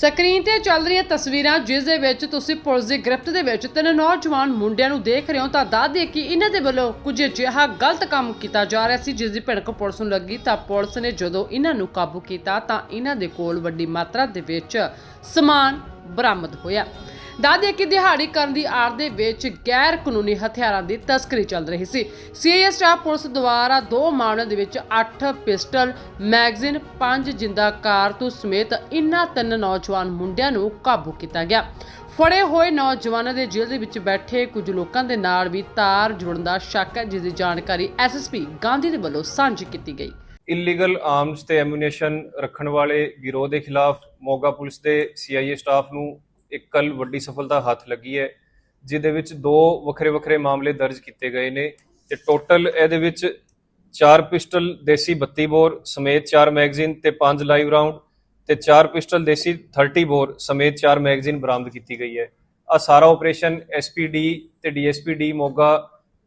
Screen ਤੇ ਚੱਲ ਰਹੀਆਂ ਤਸਵੀਰਾਂ, ਜਿਸ ਦੇ ਵਿੱਚ ਤੁਸੀਂ ਪੁਲਿਸ ਦੀ ਗ੍ਰਿਫਤ ਦੇ ਵਿੱਚ ਤਿੰਨ ਨੌਜਵਾਨ ਮੁੰਡਿਆਂ ਨੂੰ ਦੇਖ ਰਹੇ ਹੋ, ਤਾਂ ਦੱਸਦੇ ਕਿ ਇਹਨਾਂ ਦੇ ਵੱਲੋਂ ਕੁਝ ਅਜਿਹਾ ਗਲਤ ਕੰਮ ਕੀਤਾ ਜਾ ਰਿਹਾ ਸੀ, ਜਿਸ ਦੀ ਭਿਣਕ ਪੁਲਿਸ ਨੂੰ ਲੱਗੀ, ਤਾਂ ਪੁਲਿਸ ਨੇ ਜਦੋਂ ਇਹਨਾਂ ਨੂੰ ਕਾਬੂ ਕੀਤਾ, ਤਾਂ ਇਹਨਾਂ ਦੇ ਕੋਲ ਵੱਡੀ ਮਾਤਰਾ ਦੇ ਵਿੱਚ ਸਮਾਨ ਬਰਾਮਦ ਹੋਇਆ। ਦੱਸ ਦਈਏ ਕਿ ਦਿਹਾੜੀ ਕਰਨ ਦੀ ਆੜ ਦੇ ਵਿੱਚ ਗੈਰ ਕਾਨੂੰਨੀ ਹਥਿਆਰਾਂ ਦੀ ਤਸਕਰੀ ਚੱਲ ਰਹੀ ਸੀ। ਸੀਆਈਏ ਸਟਾਫ ਪੁਲਿਸ ਦੁਆਰਾ ਦੋ ਮਾਮਲਿਆਂ ਦੇ ਵਿੱਚ 8 ਪਿਸਟਲ, ਮੈਗਜ਼ੀਨ 5 ਜਿੰਦਾ ਕਾਰਤੂਸ ਸਮੇਤ ਇਨ੍ਹਾਂ ਤਿੰਨ ਨੌਜਵਾਨ ਮੁੰਡਿਆਂ ਨੂੰ ਕਾਬੂ ਕੀਤਾ ਗਿਆ। ਫੜੇ ਹੋਏ ਨੌਜਵਾਨਾਂ ਦੇ ਜੇਲ੍ਹ ਦੇ ਵਿੱਚ ਬੈਠੇ ਕੁਝ ਲੋਕਾਂ ਦੇ ਨਾਲ ਵੀ ਤਾਰ ਜੁੜਨ ਦਾ ਸ਼ੱਕ ਹੈ, ਜਿਸ ਦੀ ਜਾਣਕਾਰੀ ਐਸਐਸਪੀ ਗਾਂਧੀ ਦੇ ਵੱਲੋਂ ਸਾਂਝੀ ਕੀਤੀ ਗਈ। ਇਲੀਗਲ ਆਰਮਸ ਤੇ ਐਮੂਨੀਸ਼ਨ ਰੱਖਣ ਵਾਲੇ ਗਿਰੋਹ ਦੇ ਖਿਲਾਫ ਮੋਗਾ ਪੁਲਿਸ ਦੇ ਸੀਆਈਏ ਸਟਾਫ ਨੂੰ ਇੱਕ ਕੱਲ ਵੱਡੀ ਸਫਲਤਾ ਹੱਥ ਲੱਗੀ ਹੈ, ਜਿਹਦੇ ਵਿੱਚ ਦੋ ਵੱਖਰੇ ਵੱਖਰੇ ਮਾਮਲੇ ਦਰਜ ਕੀਤੇ ਗਏ ਨੇ ਤੇ ਟੋਟਲ ਇਹਦੇ ਵਿੱਚ ਚਾਰ ਪਿਸਟਲ ਦੇਸੀ 32 ਬੋਰ ਸਮੇਤ ਚਾਰ ਮੈਗਜ਼ੀਨ ਤੇ ਪੰਜ ਲਾਈਵ ਰਾਉਂਡ ਤੇ ਚਾਰ ਪਿਸਟਲ ਦੇਸੀ 30 ਬੋਰ ਸਮੇਤ ਚਾਰ ਮੈਗਜ਼ੀਨ ਬਰਾਮਦ ਕੀਤੀ ਗਈ ਹੈ। ਆ ਸਾਰਾ ਆਪਰੇਸ਼ਨ ਐਸਪੀਡੀ ਤੇ ਡੀਐਸਪੀਡੀ ਮੋਗਾ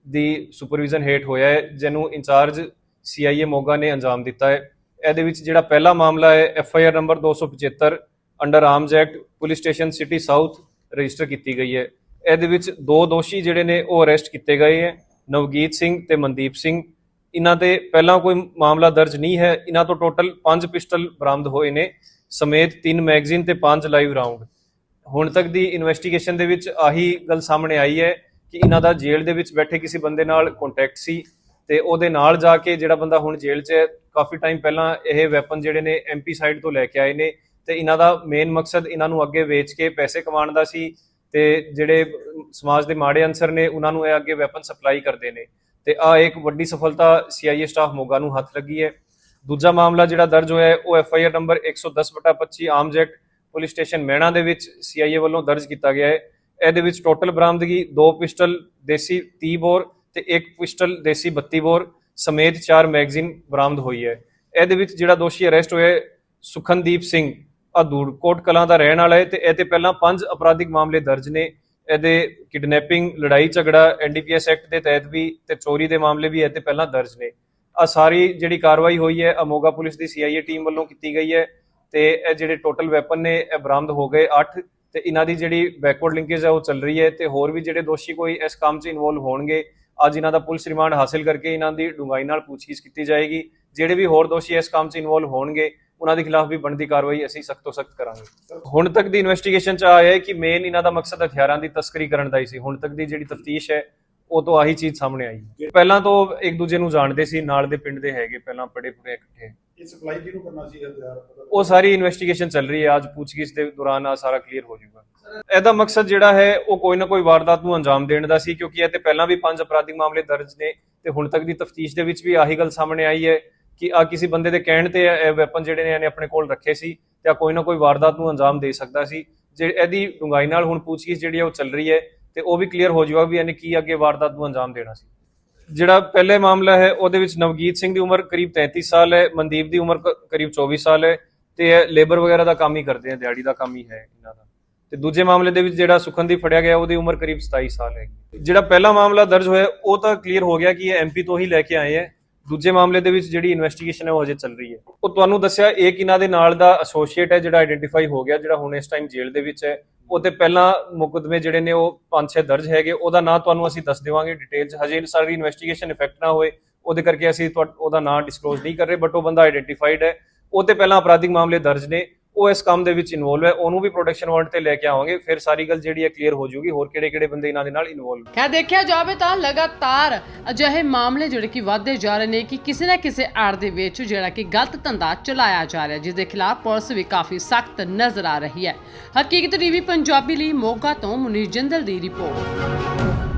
ਦੀ ਸੁਪਰਵਿਜ਼ਨ ਹੇਠ ਹੋਇਆ ਹੈ, ਜਿਹਨੂੰ ਇੰਚਾਰਜ ਸੀਆਈਏ ਮੋਗਾ ਨੇ ਅੰਜਾਮ ਦਿੱਤਾ ਹੈ। ਇਹਦੇ ਵਿੱਚ ਜਿਹੜਾ ਪਹਿਲਾ ਮਾਮਲਾ ਹੈ FIR number 275 under arms act, police station city south register ਕੀਤੀ ਗਈ ਹੈ। ਇਹਦੇ ਵਿੱਚ ਦੋ ਦੋਸ਼ੀ ਜਿਹੜੇ ਨੇ, ਉਹ ਅਰੈਸਟ ਕੀਤੇ ਗਏ ਹੈ। ਨਵਗੀਤ ਸਿੰਘ ਤੇ ਮਨਦੀਪ ਸਿੰਘ। ਇਹਨਾਂ ਤੇ ਪਹਿਲਾਂ ਕੋਈ ਮਾਮਲਾ ਦਰਜ ਨਹੀਂ ਹੈ। ਇਹਨਾਂ ਤੋਂ ਟੋਟਲ 5 ਪਿਸਟਲ ਬਰਾਮਦ ਹੋਏ ਨੇ। ਸਮੇਤ 3 ਮੈਗਜ਼ੀਨ ਤੇ 5 ਲਾਈਵ ਰਾਉਂਡ। ਹੁਣ ਤੱਕ ਦੀ ਇਨਵੈਸਟੀਗੇਸ਼ਨ ਦੇ ਵਿੱਚ ਆਹੀ ਗੱਲ ਸਾਹਮਣੇ ਆਈ ਹੈ ਕਿ ਇਹਨਾਂ ਦਾ ਜੇਲ੍ਹ ਦੇ ਵਿੱਚ ਬੈਠੇ ਕਿਸੇ ਬੰਦੇ ਨਾਲ ਕੰਟੈਕਟ ਸੀ ਤੇ ਉਹਦੇ ਨਾਲ ਜਾ ਕੇ ਜਿਹੜਾ ਬੰਦਾ ਹੁਣ ਜੇਲ੍ਹ 'ਚ ਹੈ, ਕਾਫੀ ਟਾਈਮ ਪਹਿਲਾਂ ਇਹ ਵੈਪਨ ਜਿਹੜੇ ਨੇ ਐਮਪੀ ਸਾਈਡ ਤੋਂ ਲੈ ਕੇ ਆਏ ਨੇ। ਤੇ ਇਹਨਾਂ ਦਾ ਮੇਨ ਮਕਸਦ ਇਹਨਾਂ ਨੂੰ ਅੱਗੇ ਵੇਚ ਕੇ ਪੈਸੇ ਕਮਾਉਣ ਦਾ ਸੀ ਤੇ ਜਿਹੜੇ ਸਮਾਜ ਦੇ ਮਾੜੇ ਅਨਸਰ ਨੇ ਉਹਨਾਂ ਨੂੰ ਇਹ ਅੱਗੇ ਵੈਪਨ ਸਪਲਾਈ ਕਰਦੇ ਨੇ। ਤੇ ਆ ਇੱਕ ਵੱਡੀ ਸਫਲਤਾ ਸੀਆਈਏ ਸਟਾਫ ਮੋਗਾ ਨੂੰ ਹੱਥ ਲੱਗੀ ਹੈ। ਦੂਜਾ ਮਾਮਲਾ ਜਿਹੜਾ ਦਰਜ ਹੋਇਆ ਹੈ, ਉਹ ਐਫਆਈਆਰ ਨੰਬਰ 110/25 ਆਮ ਜੈਕਟ ਪੁਲਿਸ ਸਟੇਸ਼ਨ ਮਹਿਣਾ ਦੇ ਵਿੱਚ ਸੀਆਈਏ ਵੱਲੋਂ ਦਰਜ ਕੀਤਾ ਗਿਆ ਹੈ। ਇਹਦੇ ਵਿੱਚ ਟੋਟਲ ਬਰਾਮਦਗੀ ਦੋ ਪਿਸਟਲ ਦੇਸੀ 30 ਬੋਰ ਤੇ ਇੱਕ ਪਿਸਟਲ ਦੇਸੀ 32 ਬੋਰ ਸਮੇਤ ਚਾਰ ਮੈਗਜ਼ੀਨ ਬਰਾਮਦ ਹੋਈ ਹੈ। ਇਹਦੇ ਵਿੱਚ ਜਿਹੜਾ ਦੋਸ਼ੀ ਅਰੈਸਟ ਹੋਇਆ ਸੁਖਨਦੀਪ ਸਿੰਘ। ਅਦੂੜਕੋਟ ਕਲਾਂ ਦਾ ਰਹਿਣ ਵਾਲਾ ਹੈ ਤੇ ਇਹ ਤੇ ਪਹਿਲਾਂ ਪੰਜ ਅਪਰਾਧਿਕ ਮਾਮਲੇ ਦਰਜ ਨੇ। ਇਹਦੇ ਕਿਡਨੈਪਿੰਗ, ਲੜਾਈ ਝਗੜਾ ਐਨਡੀਪੀਐਸ ਐਕਟ ਦੇ ਤਹਿਤ ਵੀ ਤੇ ਚੋਰੀ ਦੇ ਮਾਮਲੇ ਵੀ ਇਹ ਤੇ ਪਹਿਲਾਂ ਦਰਜ ਨੇ। ਆ ਸਾਰੀ ਜਿਹੜੀ ਕਾਰਵਾਈ ਹੋਈ ਹੈ ਅਮੋਗਾ ਪੁਲਿਸ ਦੀ ਸੀਆਈਏ ਟੀਮ ਵੱਲੋਂ ਕੀਤੀ ਗਈ ਹੈ ਤੇ ਇਹ ਜਿਹੜੇ ਟੋਟਲ ਵੈਪਨ ਨੇ, ਇਹ ਬਰਾਮਦ ਹੋ ਗਏ 8 ਤੇ ਇਹਨਾਂ ਦੀ ਜਿਹੜੀ ਬੈਕਵਰਡ ਲਿੰਕੇਜ ਹੈ ਉਹ ਚੱਲ ਰਹੀ ਹੈ ਤੇ ਹੋਰ ਵੀ ਜਿਹੜੇ ਦੋਸ਼ੀ ਕੋਈ ਇਸ ਕੰਮ 'ਚ ਇਨਵੋਲਵ ਹੋਣਗੇ, ਅੱਜ ਇਹਨਾਂ ਦਾ ਪੁਲਿਸ ਰਿਮਾਂਡ ਹਾਸਲ ਕਰਕੇ ਇਹਨਾਂ ਦੀ ਡੂੰਘਾਈ ਨਾਲ ਪੁੱਛਗਿੱਛ ਕੀਤੀ ਜਾਏਗੀ। ਜਿਹੜੇ ਵੀ ਹੋਰ ਦੋਸ਼ੀ ਇਸ ਕੰਮ 'ਚ ਇਨਵੋਲਵ ਹੋਣਗੇ ਉਹਨਾਂ ਦੇ ਖਿਲਾਫ ਵੀ ਬਣਦੀ ਕਾਰਵਾਈ ਅਸੀਂ ਸਖਤ ਤੋਂ ਸਖਤ ਕਰਾਂਗੇ। ਹੁਣ ਤੱਕ ਦੀ ਇਨਵੈਸਟੀਗੇਸ਼ਨ 'ਚ ਆਇਆ ਹੈ ਕਿ ਮੇਨ ਇਹਨਾਂ ਦਾ ਮਕਸਦ ਹਥਿਆਰਾਂ ਦੀ ਤਸਕਰੀ ਕਰਨ ਦਾ ਹੀ ਸੀ। ਹੁਣ ਤੱਕ ਦੀ ਜਿਹੜੀ ਤਫਤੀਸ਼ ਹੈ ਉਹ ਤੋਂ ਆਹੀ ਚੀਜ਼ ਸਾਹਮਣੇ ਆਈ ਪਹਿਲਾਂ ਤੋਂ ਇੱਕ ਦੂਜੇ ਨੂੰ ਜਾਣਦੇ ਸੀ ਨਾਲ ਦੇ ਪਿੰਡ ਦੇ ਹੈਗੇ ਪਹਿਲਾਂ ਪੜੇ ਪੜੇ ਇਕੱਠੇ। ਇਹ ਸਪਲਾਈ ਕਿਹਨੂੰ ਕਰਨਾ ਸੀ ਹਥਿਆਰ? ਉਹ ਸਾਰੀ ਇਨਵੈਸਟੀਗੇਸ਼ਨ ਚੱਲ ਰਹੀ ਹੈ। ਅੱਜ ਪੁੱਛਗਿੱਛ ਦੇ ਦੌਰਾਨ ਆ ਸਾਰਾ ਕਲੀਅਰ ਹੋ ਜਾਊਗਾ। ਇਹਦਾ ਮਕਸਦ ਜਿਹੜਾ ਹੈ ਉਹ ਕੋਈ ਨਾ ਕੋਈ ਵਾਰਦਾਤ ਨੂੰ ਅੰਜਾਮ ਦੇਣ ਦਾ ਸੀ ਕਿਉਂਕਿ ਇਹ ਤੇ ਪਹਿਲਾਂ ਵੀ ਪੰਜ ਅਪਰਾਧਿਕ ਮਾਮਲੇ ਦਰਜ ਨੇ ਤੇ ਹੁਣ ਤੱਕ ਦੀ ਤਫਤੀਸ਼ ਦੇ ਵਿੱਚ ਵੀ ਆਹੀ ਗੱਲ ਸਾਹਮਣੇ ਆਈ ਹੈ। ਕਿ ਆ ਕਿਸੇ ਬੰਦੇ ਦੇ ਕਹਿਣ ਤੇ ਇਹ ਵੈਪਨ ਜਿਹੜੇ ਨੇ ਇਹਨੇ ਆਪਣੇ ਕੋਲ ਰੱਖੇ ਸੀ ਤੇ ਆ ਕੋਈ ਨਾ ਕੋਈ ਵਾਰਦਾਤ ਨੂੰ ਅੰਜਾਮ ਦੇ ਸਕਦਾ ਸੀ। ਜੇ ਇਹਦੀ ਡੂੰਘਾਈ ਨਾਲ ਹੁਣ ਪੁੱਛਗਿੱਛ ਜਿਹੜੀ ਹੈ ਉਹ ਚੱਲ ਰਹੀ ਹੈ ਤੇ ਉਹ ਵੀ ਕਲੀਅਰ ਹੋ ਜਾਊਗਾ ਵੀ ਇਹਨੇ ਕੀ ਅੱਗੇ ਵਾਰਦਾਤ ਨੂੰ ਅੰਜਾਮ ਦੇਣਾ ਸੀ। ਜਿਹੜਾ ਪਹਿਲੇ ਮਾਮਲਾ ਹੈ, ਉਹਦੇ ਵਿੱਚ ਨਵਗੀਤ ਸਿੰਘ ਦੀ ਉਮਰ ਕਰੀਬ 33 ਸਾਲ ਹੈ, ਮਨਦੀਪ ਦੀ ਉਮਰ ਕਰੀਬ 24 ਸਾਲ ਹੈ ਤੇ ਇਹ ਲੇਬਰ ਵਗੈਰਾ ਦਾ ਕੰਮ ਹੀ ਕਰਦੇ ਆ, ਦਿਹਾੜੀ ਦਾ ਕੰਮ ਹੀ ਹੈ ਇਹਨਾਂ ਦਾ। ਤੇ ਦੂਜੇ ਮਾਮਲੇ ਦੇ ਵਿੱਚ ਜਿਹੜਾ ਸੁਖਨਦੀਪ ਫੜਿਆ ਗਿਆ, ਉਹਦੀ ਉਮਰ ਕਰੀਬ 27 ਸਾਲ ਹੈ ਜਿਹੜਾ ਪਹਿਲਾ ਮਾਮਲਾ ਦਰਜ ਹੋਇਆ, ਉਹ ਤਾਂ ਕਲੀਅਰ ਹੋ ਗਿਆ ਕਿ ਇਹ ਐਮਪੀ ਤੋਂ ਹੀ ਲੈ ਕੇ ਆਏ ਹੈ। ਦੂਜੇ ਮਾਮਲੇ ਦੇ ਵਿੱਚ ਜਿਹੜੀ ਇਨਵੈਸਟੀਗੇਸ਼ਨ ਹੈ ਉਹ ਅਜੇ ਚੱਲ ਰਹੀ ਹੈ। ਉਹ ਤੁਹਾਨੂੰ ਦੱਸਿਆ ਇੱਕ ਇਹਨਾਂ ਦੇ ਨਾਲ ਦਾ ਐਸੋਸੀਏਟ ਹੈ ਜਿਹੜਾ ਆਈਡੈਂਟੀਫਾਈ ਹੋ ਗਿਆ, ਜਿਹੜਾ ਹੁਣ ਇਸ ਟਾਈਮ ਜੇਲ੍ਹ ਦੇ ਵਿੱਚ ਹੈ। ਉਹ ਤੇ ਪਹਿਲਾਂ ਮੁਕਦਮੇ ਜਿਹੜੇ ਨੇ ਉਹ ਪੰਜ ਛੇ ਦਰਜ ਹੈਗੇ, ਉਹਦਾ ਨਾਂ ਤੁਹਾਨੂੰ ਅਸੀਂ ਦੱਸ ਦੇਵਾਂਗੇ ਡਿਟੇਲ ਚ ਹਜੇ ਸਾਰੀ ਇਨਵੈਸਟੀਗੇਸ਼ਨ ਇਫੈਕਟ ਨਾ ਹੋਏ, ਉਹਦੇ ਕਰਕੇ ਅਸੀਂ ਉਹਦਾ ਨਾਂ ਡਿਸਕਲੋਜ਼ ਨਹੀਂ ਕਰ ਰਹੇ ਬਟ ਉਹ ਬੰਦਾ ਆਈਡੈਂਟੀਫਾਈਡ ਹੈ। ਉਹ ਤੇ ਪਹਿਲਾਂ ਅਪਰਾਧਿਕ ਮਾਮਲੇ ਦਰਜ ਨੇ। ਉਹ ਇਸ ਕੰਮ ਦੇ ਵਿੱਚ ਇਨਵੋਲਵ ਹੈ, ਉਹਨੂੰ ਵੀ ਪ੍ਰੋਟੈਕਸ਼ਨ ਵਾਰੰਟ ਤੇ ਲੈ ਕੇ ਆਵਾਂਗੇ, ਫਿਰ ਸਾਰੀ ਗੱਲ ਜਿਹੜੀ ਹੈ ਕਲੀਅਰ ਹੋ ਜਾਊਗੀ, ਹੋਰ ਕਿਹੜੇ ਕਿਹੜੇ ਬੰਦੇ ਇਹਨਾਂ ਦੇ ਨਾਲ ਇਨਵੋਲਵ ਖੈਰ, ਦੇਖਿਆ ਜਾਵੇ ਤਾਂ ਲਗਾਤਾਰ ਅਜਿਹੇ ਮਾਮਲੇ ਜਿਹੜੇ ਕਿ ਵਧਦੇ ਜਾ ਰਹੇ ਨੇ ਕਿ ਕਿਸੇ ਨਾ ਕਿਸੇ ਆੜ ਦੇ ਵਿੱਚ ਜਿਹੜਾ ਕਿ ਗਲਤ ਧੰਦਾ ਚਲਾਇਆ ਜਾ ਰਿਹਾ ਜਿਸ ਦੇ ਖਿਲਾਫ ਪੁਲਿਸ ਵੀ ਕਾਫੀ ਸਖਤ ਨਜ਼ਰ ਆ ਰਹੀ ਹੈ। ਹਕੀਕਤ ਟੀਵੀ ਪੰਜਾਬੀ ਲਈ ਮੋਗਾ ਤੋਂ ਮੁਨੀਰ ਜਿੰਦਲ ਦੀ ਰਿਪੋਰਟ।